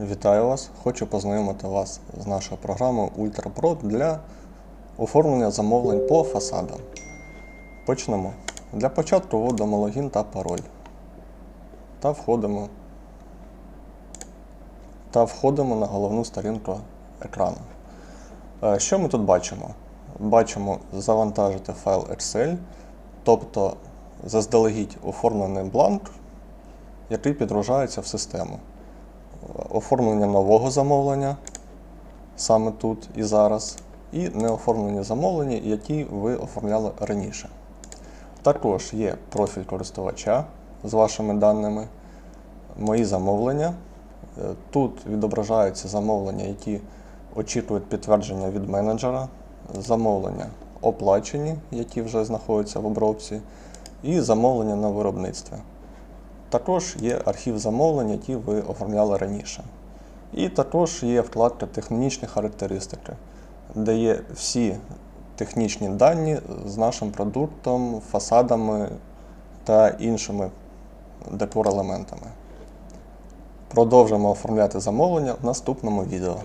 Вітаю вас! Хочу познайомити вас з нашою програмою Ultra Pro для оформлення замовлень по фасадам. Почнемо. Для початку вводимо логін та пароль. Та входимо, та входимо на головну сторінку екрану. Е, Що ми тут бачимо? Бачимо завантажити файл Excel, тобто заздалегідь оформлений бланк, який підгружається в систему оформлення нового замовлення саме тут і зараз, і неоформлені замовлення, які ви оформляли раніше. Також є профіль користувача з вашими даними, мої замовлення. Е, Тут відображаються замовлення, які очікують підтвердження від менеджера, замовлення оплачені, які вже знаходяться в обробці, і замовлення на виробництві. Також є архів замовлень, які ви оформляли раніше. І також є вкладка Технічні характеристики, де є всі технічні дані з нашим продуктом, фасадами та іншими декор-елементами. Продовжимо оформляти замовлення в наступному відео.